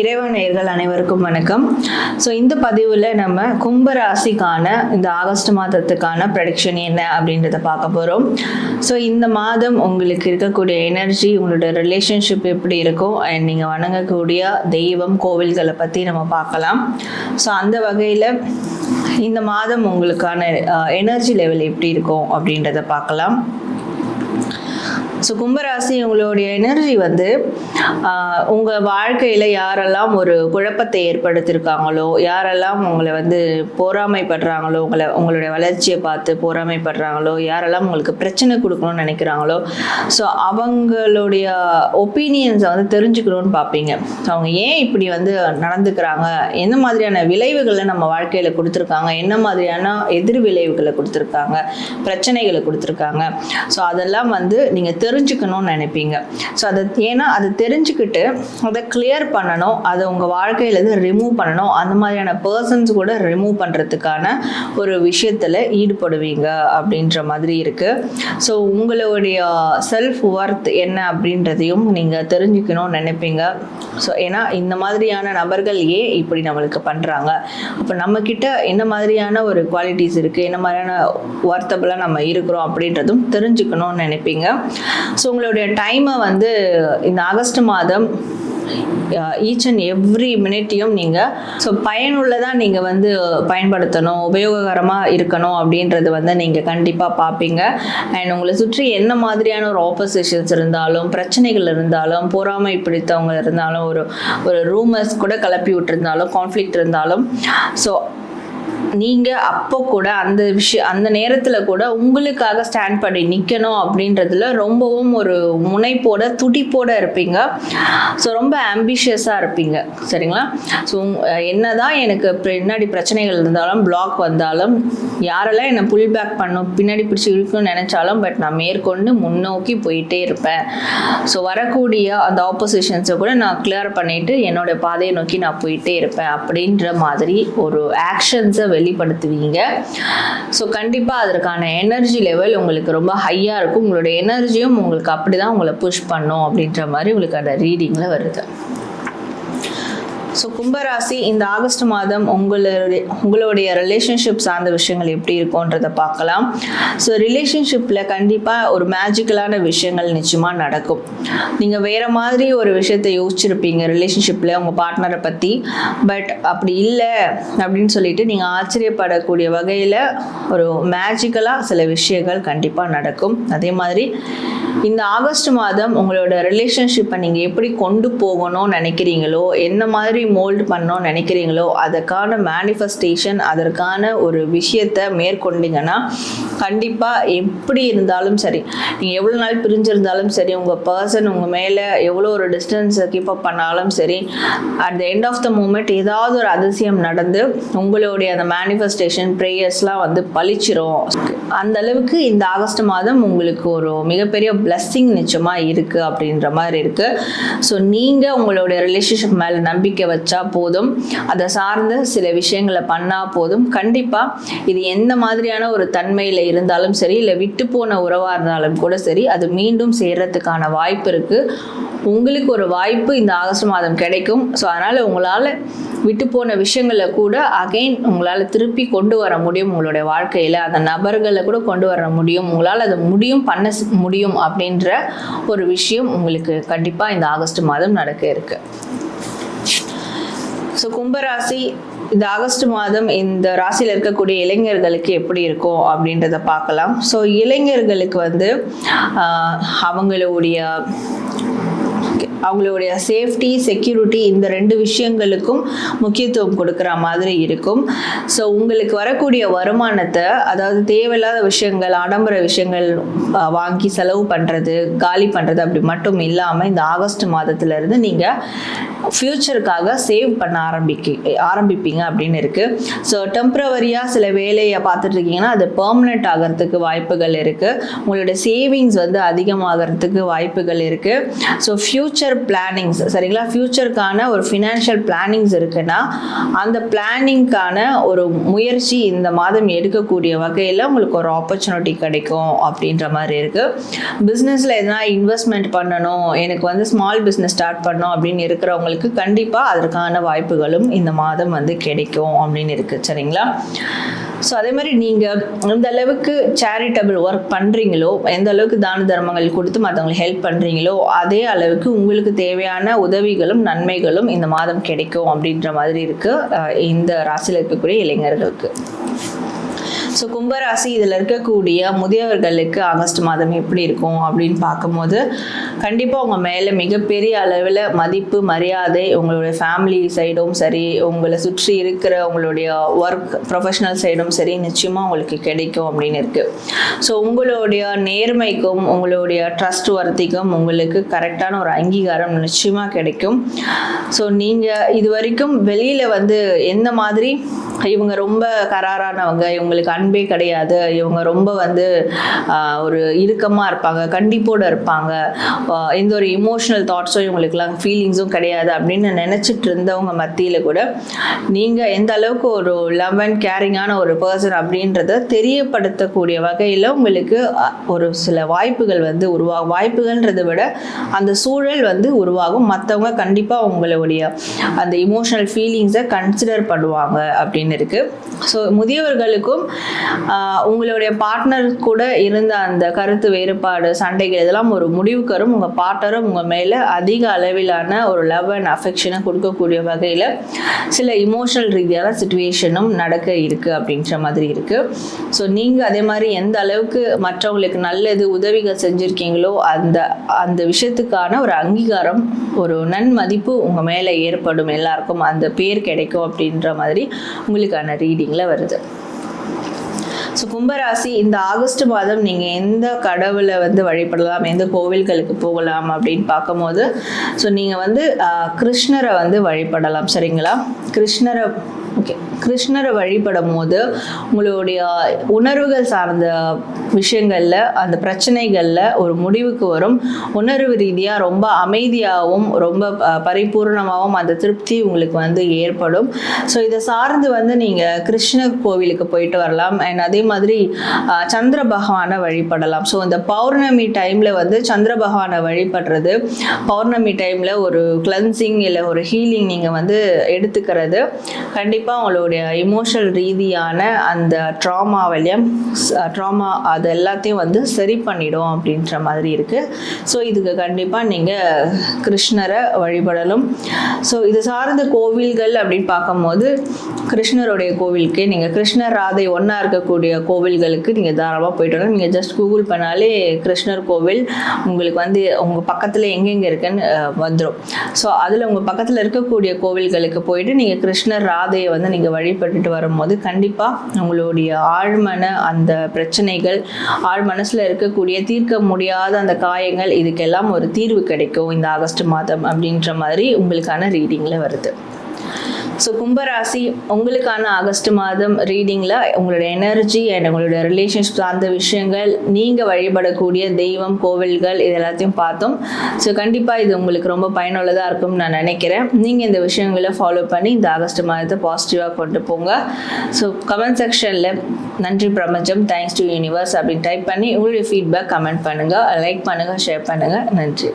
இறைவனையர்கள் அனைவருக்கும் வணக்கம். ஸோ இந்த பதிவில் நம்ம கும்பராசிக்கான இந்த ஆகஸ்ட் மாதத்துக்கான ப்ரடிக்ஷன் என்ன அப்படின்றத பார்க்க போகிறோம் ஸோ இந்த மாதம் உங்களுக்கு இருக்கக்கூடிய எனர்ஜி உங்களோட ரிலேஷன்ஷிப் எப்படி இருக்கும் அண்ட் நீங்கள் வணங்கக்கூடிய தெய்வம் கோவில்களை பற்றி நம்ம பார்க்கலாம். ஸோ அந்த வகையில் இந்த மாதம் உங்களுக்கான எனர்ஜி லெவல் எப்படி இருக்கும் அப்படின்றத பார்க்கலாம். ஸோ கும்பராசி உங்களுடைய எனர்ஜி வந்து உங்கள் வாழ்க்கையில் யாரெல்லாம் ஒரு குழப்பத்தை ஏற்படுத்தியிருக்காங்களோ யாரெல்லாம் உங்களை வந்து பொறாமைப்படுறாங்களோ உங்களை உங்களுடைய வளர்ச்சியை பார்த்து போராமைப்படுறாங்களோ யாரெல்லாம் உங்களுக்கு பிரச்சனை கொடுக்கணும்னு நினைக்கிறாங்களோ ஸோ அவங்களுடைய ஒப்பீனியன்ஸை வந்து தெரிஞ்சுக்கணும்னு பார்ப்பீங்க. அவங்க ஏன் இப்படி வந்து நடந்துக்கிறாங்க? எந்த மாதிரியான விளைவுகளை நம்ம வாழ்க்கையில் கொடுத்துருக்காங்க? என்ன மாதிரியான எதிர் விளைவுகளை கொடுத்துருக்காங்க? பிரச்சனைகளை கொடுத்துருக்காங்க? ஸோ அதெல்லாம் வந்து நீங்கள் தெரிஞ்சுக்கணும்னு நினைப்பீங்க. ஸோ அதை ஏன்னா அதை தெரிஞ்சுக்கிட்டு அதை கிளியர் பண்ணணும் அதை உங்கள் வாழ்க்கையிலேருந்து ரிமூவ் பண்ணணும் அந்த மாதிரியான பர்சன்ஸ் கூட ரிமூவ் பண்ணுறதுக்கான ஒரு விஷயத்தில் ஈடுபடுவீங்க அப்படின்ற மாதிரி இருக்குது ஸோ உங்களுடைய செல்ஃப் ஒர்த் என்ன அப்படின்றதையும் நீங்கள் தெரிஞ்சுக்கணும்னு நினைப்பீங்க. ஸோ ஏன்னா இந்த மாதிரியான நபர்கள் ஏன் இப்படி நம்மளுக்கு பண்ணுறாங்க அப்போ நம்மக்கிட்ட என்ன மாதிரியான ஒரு குவாலிட்டிஸ் இருக்குது என்ன மாதிரியான ஒர்த்தபிளாக நம்ம இருக்கிறோம் அப்படின்றதும் தெரிஞ்சுக்கணும்னு நினைப்பீங்க. ஸோ உங்களுடைய டைமை வந்து இந்த ஆகஸ்ட் மாதம் ஈச் அண்ட் எவ்ரி மினிட்டையும் நீங்கள் ஸோ பயனுள்ளதாக நீங்கள் வந்து பயன்படுத்தணும் உபயோககரமாக இருக்கணும் அப்படின்றது வந்து நீங்கள் கண்டிப்பாக பார்ப்பீங்க அண்ட் உங்களை சுற்றி என்ன மாதிரியான ஒரு ஆப்போசிஷன்ஸ் இருந்தாலும் பிரச்சனைகள் இருந்தாலும் பொறாமை பிடித்தவங்க இருந்தாலும் ஒரு ஒரு ரூமர்ஸ் கூட கிளப்பி விட்டுருந்தாலும் கான்ஃப்ளிக்ட் இருந்தாலும் ஸோ நீங்கள் அப்போ கூட அந்த விஷயம் அந்த நேரத்தில் கூட உங்களுக்காக ஸ்டாண்ட் பண்ணி நிற்கணும் அப்படின்றதுல ரொம்பவும் ஒரு முனைப்போட துடிப்போட இருப்பீங்க. ஸோ ரொம்ப ஆம்பிஷியஸாக இருப்பீங்க. சரிங்களா? ஸோ என்னதான் எனக்கு பின்னாடி பிரச்சனைகள் இருந்தாலும் பிளாக் வந்தாலும் யாரெல்லாம் என்னை புல் பேக் பண்ணும் பின்னாடி பிடிச்சி இழுக்கணும்னு நினச்சாலும் பட் நான் மேற்கொண்டு முன்னோக்கி போயிட்டே இருப்பேன். ஸோ வரக்கூடிய அந்த ஆப்போசிஷன்ஸை கூட நான் கிளியர் பண்ணிட்டு என்னோட பாதையை நோக்கி நான் போயிட்டே இருப்பேன் அப்படின்ற மாதிரி ஒரு ஆக்ஷன்ஸை வெளி வெளிப்படுத்துவீங்க. ஸோ கண்டிப்பாக அதற்கான எனர்ஜி லெவல் உங்களுக்கு ரொம்ப ஹையாக இருக்கும். உங்களோட எனர்ஜியும் உங்களுக்கு அப்படி தான் உங்களை புஷ் பண்ணும் அப்படின்ற மாதிரி உங்களுக்கு அந்த ரீடிங்கில் வருது. ஸோ கும்பராசி இந்த ஆகஸ்ட் மாதம் உங்களுடைய உங்களுடைய ரிலேஷன்ஷிப் சார்ந்த விஷயங்கள் எப்படி இருக்கும்ன்றதை பார்க்கலாம். ஸோ ரிலேஷன்ஷிப்பில் கண்டிப்பாக ஒரு மேஜிக்கலான விஷயங்கள் நிச்சயமாக நடக்கும். நீங்கள் வேறு மாதிரி ஒரு விஷயத்தை யோசிச்சிருப்பீங்க ரிலேஷன்ஷிப்பில் உங்கள் பார்ட்னரை பற்றி பட் அப்படி இல்லை அப்படின்னு சொல்லிட்டு நீங்கள் ஆச்சரியப்படக்கூடிய வகையில் ஒரு மேஜிக்கலாக சில விஷயங்கள் கண்டிப்பாக நடக்கும். அதே மாதிரி இந்த ஆகஸ்ட் மாதம் உங்களோட ரிலேஷன்ஷிப்பை நீங்கள் எப்படி கொண்டு போகணும்னு நினைக்கிறீங்களோ என்ன மாதிரி மோல்டு பண்ணணும்னு நினைக்கிறீங்களோ அதற்கான மேனிஃபெஸ்டேஷன் அதற்கான ஒரு விஷயத்தை மேற்கொண்டீங்கன்னா கண்டிப்பாக எப்படி இருந்தாலும் சரி நீங்கள் எவ்வளோ நாள் பிரிஞ்சிருந்தாலும் சரி உங்கள் பர்சன் உங்கள் மேலே எவ்வளோ ஒரு டிஸ்டன்ஸை கீப் அப் பண்ணாலும் சரி at the end of the moment ஏதாவது ஒரு அதிசயம் நடந்து உங்களுடைய அந்த மேனிஃபெஸ்டேஷன் ப்ரேயர்ஸ்லாம் வந்து பழிச்சிரும். அந்த அளவுக்கு இந்த ஆகஸ்ட் மாதம் உங்களுக்கு ஒரு மிகப்பெரிய பிளஸ்ஸிங் நிச்சயமாக இருக்குது அப்படின்ற மாதிரி இருக்குது ஸோ நீங்கள் உங்களுடைய ரிலேஷன்ஷிப் மேலே நம்பிக்கை வச்சா போதும். அதை சார்ந்த சில விஷயங்களை பண்ணால் போதும். கண்டிப்பாக இது எந்த மாதிரியான ஒரு தன்மையில் இருந்தாலும் சரி இல்லை விட்டு போன உறவாக இருந்தாலும் கூட சரி அது மீண்டும் சேர்றதுக்கான வாய்ப்பு இருக்குது உங்களுக்கு ஒரு வாய்ப்பு இந்த ஆகஸ்ட் மாதம் கிடைக்கும். ஸோ அதனால் உங்களால் விட்டு போன விஷயங்களை கூட அகைன் உங்களால் திருப்பி கொண்டு வர முடியும் உங்களுடைய வாழ்க்கையில். அந்த நபர்களை கூட கொண்டு வர முடியும். உங்களால் அதை முடியும் பண்ண முடியும் அப்படின்ற ஒரு விஷயம் உங்களுக்கு கண்டிப்பாக இந்த ஆகஸ்ட் மாதம் நடக்க இருக்கு. ஸோ கும்பராசி இந்த ஆகஸ்ட் மாதம் இந்த ராசியில் இருக்கக்கூடிய இளைஞர்களுக்கு எப்படி இருக்கும் அப்படின்றத பார்க்கலாம். ஸோ இளைஞர்களுக்கு வந்து அவங்களுடைய அவங்களுடைய சேஃப்டி செக்யூரிட்டி இந்த ரெண்டு விஷயங்களுக்கும் முக்கியத்துவம் கொடுக்குற மாதிரி இருக்கும். ஸோ உங்களுக்கு வரக்கூடிய வருமானத்தை அதாவது தேவையில்லாத விஷயங்கள் ஆடம்பர விஷயங்கள் வாங்கி செலவு பண்ணுறது காலி பண்ணுறது அப்படி மட்டும் இல்லாமல் இந்த ஆகஸ்ட் மாதத்துலேருந்து நீங்கள் ஃப்யூச்சருக்காக சேவ் பண்ண ஆரம்பிக்க ஆரம்பிப்பீங்க அப்படின்னு இருக்குது ஸோ டெம்ப்ரவரியாக சில வேலையை பார்த்துட்டு இருக்கீங்கன்னா அது பெர்மனெண்ட் ஆகிறதுக்கு வாய்ப்புகள் இருக்குது உங்களோட சேவிங்ஸ் வந்து அதிகமாகிறதுக்கு வாய்ப்புகள் இருக்குது ஸோ ஃப்யூச்சர் பிளானிங்ஸ் சரிங்களா? ஃப்யூச்சருக்கான ஒரு ஃபினான்ஷியல் பிளானிங்ஸ் இருக்குன்னா அந்த பிளானிங்க்கான ஒரு முயற்சி இந்த மாதம் எடுக்கக்கூடிய வகையில் உங்களுக்கு ஒரு ஆப்பர்ச்சுனிட்டி கிடைக்கும் அப்படின்ற மாதிரி இருக்குது பிஸ்னஸில் எதனா இன்வெஸ்ட்மெண்ட் பண்ணணும் எனக்கு வந்து ஸ்மால் பிஸ்னஸ் ஸ்டார்ட் பண்ணணும் அப்படின்னு இருக்கிறவங்களுக்கு உங்களுக்கு கண்டிப்பாக அதற்கான வாய்ப்புகளும் இந்த மாதம் வந்து கிடைக்கும் அப்படின்னு இருக்குது சரிங்களா? ஸோ அதே மாதிரி நீங்கள் எந்த அளவுக்கு சேரிட்டபிள் ஒர்க் பண்ணுறீங்களோ எந்த அளவுக்கு தான தர்மங்கள் கொடுத்து மற்றவங்களுக்கு ஹெல்ப் பண்ணுறீங்களோ அதே அளவுக்கு உங்களுக்கு தேவையான உதவிகளும் நன்மைகளும் இந்த மாதம் கிடைக்கும் அப்படின்ற மாதிரி இருக்குது இந்த ராசியில் இருக்கக்கூடிய இளைஞர்களுக்கு. ஸோ கும்பராசி இதில் இருக்கக்கூடிய முதியவர்களுக்கு ஆகஸ்ட் மாதம் எப்படி இருக்கும் அப்படின்னு பார்க்கும்போது கண்டிப்பாக உங்கள் மேலே மிகப்பெரிய அளவில் மதிப்பு மரியாதை உங்களுடைய ஃபேமிலி சைடும் சரி உங்களை சுற்றி இருக்கிற உங்களுடைய ஒர்க் ப்ரொஃபஷனல் சைடும் சரி நிச்சயமாக உங்களுக்கு கிடைக்கும் அப்படின்னு இருக்குது ஸோ உங்களுடைய நேர்மைக்கும் உங்களுடைய ட்ரஸ்ட் வர்த்திக்கும் உங்களுக்கு கரெக்டான ஒரு அங்கீகாரம் நிச்சயமாக கிடைக்கும். ஸோ நீங்கள் இது வரைக்கும் வெளியில் வந்து எந்த மாதிரி இவங்க ரொம்ப கராரானவங்க இவங்களுக்கு அன்பே கிடையாது. இவங்க ரொம்ப வந்து ஒரு இறுக்கமாக இருப்பாங்க கண்டிப்போடு இருப்பாங்க. எந்த ஒரு இமோஷனல் தாட்ஸும் இவங்களுக்குலாம் ஃபீலிங்ஸும் கிடையாது அப்படின்னு நினச்சிட்டு இருந்தவங்க மத்தியில் கூட நீங்கள் எந்த அளவுக்கு ஒரு லவ் அண்ட் கேரிங்கான ஒரு பர்சன் அப்படின்றத தெரியப்படுத்தக்கூடிய வகையில் உங்களுக்கு ஒரு சில வாய்ப்புகள் வந்து உருவாகும் வாய்ப்புகள்ன்றதை விட அந்த சூழல் வந்து உருவாகும். மற்றவங்க கண்டிப்பாக உங்களுடைய அந்த இமோஷனல் ஃபீலிங்ஸை கன்சிடர் பண்ணுவாங்க அப்படின்னு இருக்குது ஸோ முதியவர்களுக்கும் உங்களுடைய பார்ட்னர் கூட இருந்த அந்த கருத்து வேறுபாடு சண்டைகள் இதெல்லாம் ஒரு முடிவுக்கு வரும் உங்கள் பார்ட்னரும் உங்கள் மேலே அதிக அளவிலான ஒரு லவ் அண்ட் அஃபெக்ஷனை கொடுக்கக்கூடிய வகையில் சில இமோஷனல் ரீதியான சுச்சுவேஷனும் நடக்க இருக்குது அப்படின்ற மாதிரி இருக்குது ஸோ நீங்கள் அதே மாதிரி எந்த அளவுக்கு மற்றவங்களுக்கு நல்லது உதவிகள் செஞ்சுருக்கீங்களோ அந்த அந்த விஷயத்துக்கான ஒரு அங்கீகாரம் ஒரு நன்மதிப்பு உங்கள் மேலே ஏற்படும் எல்லாருக்கும் அந்த பேர் கிடைக்கும் அப்படின்ற மாதிரி உங்களுக்கான ரீடிங்கில் வருது. ஸோ கும்பராசி இந்த ஆகஸ்ட் மாதம் நீங்கள் எந்த கடவுளை வந்து வழிபடலாம் எந்த கோவில்களுக்கு போகலாம் அப்படின்னு பார்க்கும்போது ஸோ நீங்கள் வந்து கிருஷ்ணரை வந்து வழிபடலாம் சரிங்களா? கிருஷ்ணரை ஓகே கிருஷ்ணரை வழிபடும் போது உங்களுடைய உணர்வுகள் சார்ந்த விஷயங்களில் அந்த பிரச்சனைகளில் ஒரு முடிவுக்கு வரும். உணர்வு ரீதியாக ரொம்ப அமைதியாகவும் ரொம்ப பரிபூர்ணமாகவும் அந்த திருப்தி உங்களுக்கு வந்து ஏற்படும். ஸோ இதை சார்ந்து வந்து நீங்கள் கிருஷ்ணர் கோவிலுக்கு போயிட்டு வரலாம். அண்ட் அதே மாதிரி சந்திர பகவானை வழிபடலாம். ஸோ இந்த பௌர்ணமி டைமில் வந்து சந்திர பகவானை வழிபடுறது பௌர்ணமி டைமில் ஒரு கிளன்சிங் இல்லை ஒரு ஹீலிங் நீங்கள் வந்து எடுத்துக்கிறது கண்டிப்பாக அவங்களுடைய இமோஷனல் ரீதியான அந்த ட்ராமாவிலையும் ட்ராமா அது எல்லாத்தையும் வந்து சரி பண்ணிடும் அப்படின்ற மாதிரி இருக்குது ஸோ இதுக்கு கண்டிப்பாக நீங்கள் கிருஷ்ணரை வழிபடலும். ஸோ இது சார்ந்த கோவில்கள் அப்படின்னு பார்க்கும்போது கிருஷ்ணருடைய கோவிலுக்கு நீங்கள் கிருஷ்ணர் ராதை ஒன்றா இருக்கக்கூடிய கோவில்களுக்கு நீங்கள் தாராளமாக போயிட்டு வரலாம். நீங்கள் ஜஸ்ட் கூகுள் பண்ணாலே கிருஷ்ணர் கோவில் உங்களுக்கு வந்து உங்கள் பக்கத்தில் எங்கெங்கே இருக்குன்னு வந்துடும் ஸோ அதில் உங்கள் பக்கத்தில் இருக்கக்கூடிய கோவில்களுக்கு போயிட்டு நீங்கள் கிருஷ்ணர் ராதையை வந்து நீங்கள் வழிபட்டுட்டு வரும்போது கண்டிப்பாக உங்களுடைய ஆழ்மன அந்த பிரச்சனைகள் ஆழ் மனசில் இருக்கக்கூடிய தீர்க்க முடியாத அந்த காயங்கள் இதுக்கெல்லாம் ஒரு தீர்வு கிடைக்கும் இந்த ஆகஸ்ட் மாதம் அப்படின்ற மாதிரி உங்களுக்கான ரீடிங்கில் வருது. ஸோ கும்பராசி உங்களுக்கான ஆகஸ்ட் மாதம் ரீடிங்கில் உங்களோட எனர்ஜி அண்ட் உங்களுடைய ரிலேஷன்ஷிப் சார்ந்த விஷயங்கள் நீங்கள் வழிபடக்கூடிய தெய்வம் கோவில்கள் இது எல்லாத்தையும் பார்த்தோம். ஸோ கண்டிப்பாக இது உங்களுக்கு ரொம்ப பயனுள்ளதாக இருக்கும்னு நான் நினைக்கிறேன். நீங்கள் இந்த விஷயங்களை ஃபாலோ பண்ணி இந்த ஆகஸ்ட் மாதத்தை பாசிட்டிவாக கொண்டு போங்க. ஸோ கமெண்ட் செக்ஷனில் நன்றி பிரபஞ்சம் தேங்க்ஸ் டு யூனிவர்ஸ் அப்படின்னு டைப் பண்ணி உங்களுடைய ஃபீட்பேக் கமெண்ட் பண்ணுங்கள் லைக் பண்ணுங்கள் ஷேர் பண்ணுங்கள் நன்றி.